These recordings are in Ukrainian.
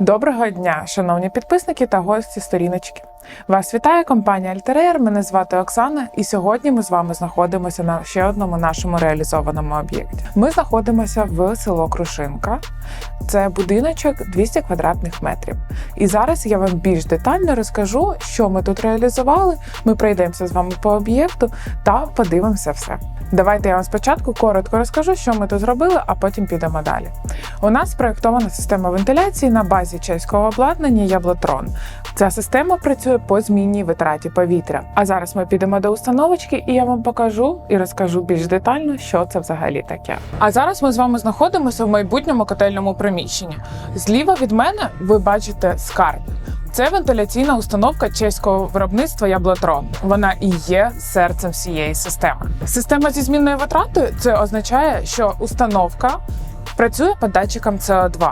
Доброго дня, шановні підписники та гості сторіночки. Вас вітає компанія Альтереєр. Мене звати Оксана, і сьогодні ми з вами знаходимося на ще одному нашому реалізованому об'єкті. Ми знаходимося в село Крушинка. Це будиночок 200 квадратних метрів. І зараз я вам більш детально розкажу, що ми тут реалізували. Ми пройдемося з вами по об'єкту та подивимося все. Давайте я вам спочатку коротко розкажу, що ми тут зробили, а потім підемо далі. У нас проєктована система вентиляції на базі чеського обладнання Яблотрон. Ця система працює по змінній витраті повітря. А зараз ми підемо до установочки, і я вам покажу і розкажу більш детально, що це взагалі таке. А зараз ми з вами знаходимося в майбутньому котельному приміщенні. Зліва від мене ви бачите скарб. Це вентиляційна установка чеського виробництва Яблотрон. Вона і є серцем всієї системи. Система зі змінною витратою це означає, що установка працює по датчикам СО2.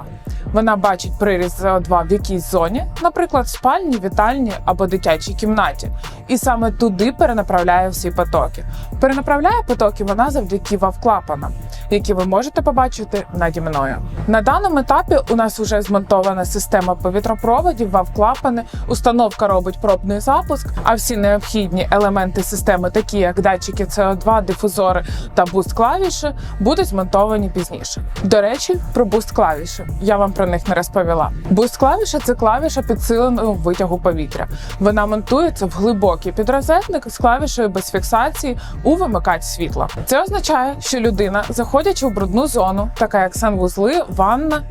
Вона бачить приріст СО2 в якійсь зоні, наприклад, в спальні, вітальні або дитячій кімнаті, і саме туди перенаправляє всі потоки. Перенаправляє потоки вона завдяки вавклапанам, які ви можете побачити наді мною. На даному етапі у нас вже змонтована система повітропроводів, вавклапани, установка робить пробний запуск, а всі необхідні елементи системи, такі як датчики СО2, дифузори та буст клавіші, будуть змонтовані пізніше. До речі, про буст клавіші я вам про них не розповіла. Буст клавіша це клавіша підсиленого витягу повітря. Вона монтується в глибокий підрозетник з клавішею без фіксації у вимикач світла. Це означає, що людина, заходячи в брудну зону, така як санвузли, ванна,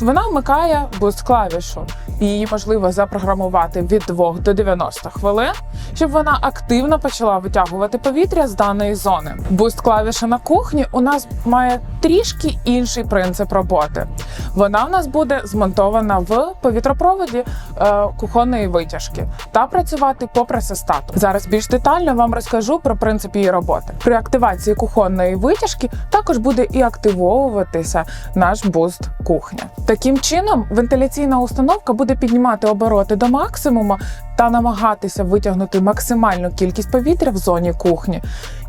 вона вмикає буст клавішу. Її можливо запрограмувати від 2 до 90 хвилин, щоб вона активно почала витягувати повітря з даної зони. Буст клавіша на кухні у нас має трішки інший принцип роботи. Вона в нас буде змонтована в повітропроводі е, кухонної витяжки та працювати по пресостату. Зараз більш детально вам розкажу про принцип її роботи. При активації кухонної витяжки також буде і активовуватися наш буст кухня. Таким чином, вентиляційна установка буде піднімати обороти до максимуму та намагатися витягнути максимальну кількість повітря в зоні кухні.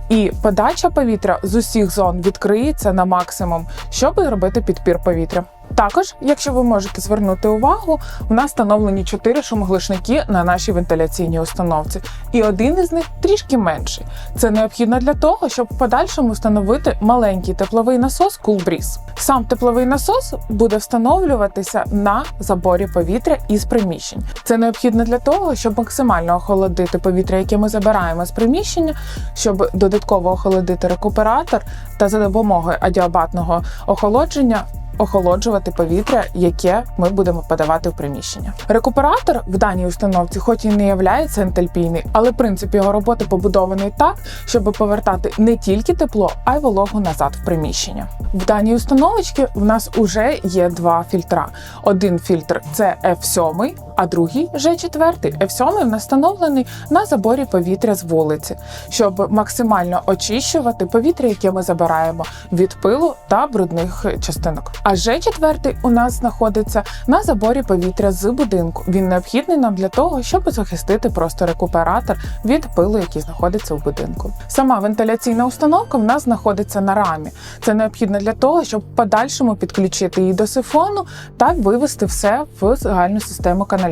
І подача повітря з усіх зон відкриється на максимум, щоб робити підпір повітря. Також, якщо ви можете звернути увагу, у нас встановлені чотири шумоглушники на нашій вентиляційній установці, і один із них трішки менший. Це необхідно для того, щоб в подальшому встановити маленький тепловий насос Coolbreeze. Сам тепловий насос буде встановлюватися на заборі повітря із приміщень. Це необхідно для того, щоб максимально охолодити повітря, яке ми забираємо з приміщення, щоб додатково охолодити рекуператор та за допомогою адіабатного охолодження охолоджувати повітря, яке ми будемо подавати в приміщення. Рекуператор в даній установці, хоч і не являється ентальпійний, але принцип його роботи побудований так, щоб повертати не тільки тепло, а й вологу назад в приміщення. В даній установочці в нас вже є два фільтра. Один фільтр це F7, а другий вже четвертий. F7 в нас встановлений на заборі повітря з вулиці, щоб максимально очищувати повітря, яке ми забираємо від пилу та брудних частинок. А Ж4 у нас знаходиться на заборі повітря з будинку. Він необхідний нам для того, щоб захистити просто рекуператор від пилу, який знаходиться в будинку. Сама вентиляційна установка в нас знаходиться на рамі. Це необхідно для того, щоб в подальшому підключити її до сифону та вивести все в загальну систему каналізації.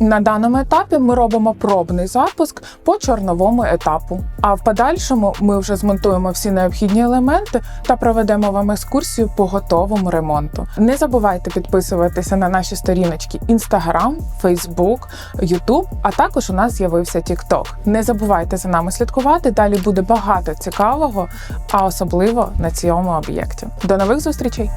На даному етапі ми робимо пробний запуск по чорновому етапу. А в подальшому ми вже змонтуємо всі необхідні елементи та проведемо вам екскурсію по готовому ремонту. Не забувайте підписуватися на наші сторіночки Instagram, Facebook, YouTube, а також у нас з'явився TikTok. Не забувайте за нами слідкувати. Далі буде багато цікавого, а особливо на цьому об'єкті. До нових зустрічей!